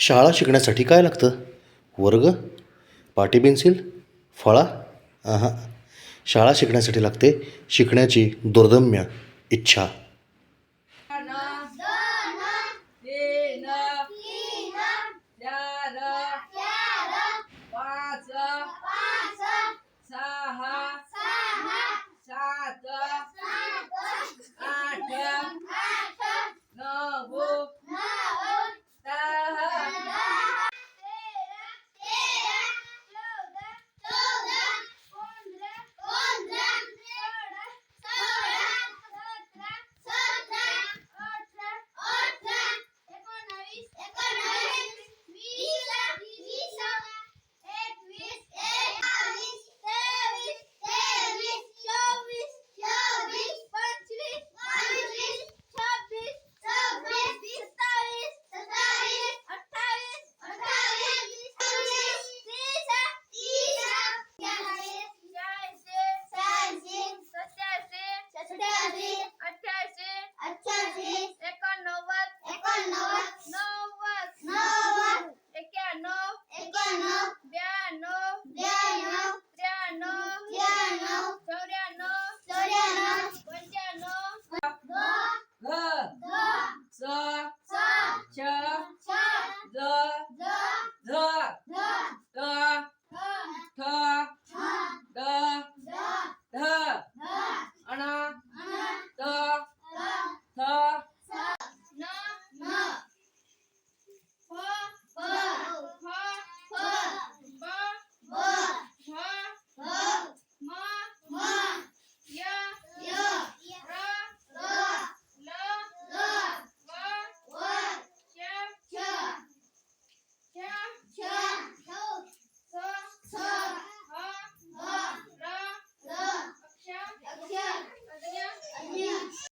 शाळा शिकण्यासाठी काय लागतं? वर्ग पाटी पेन्सिल फळा? हां शाळा शिकण्यासाठी लागते शिकण्याची दुर्दम्य इच्छा. the, the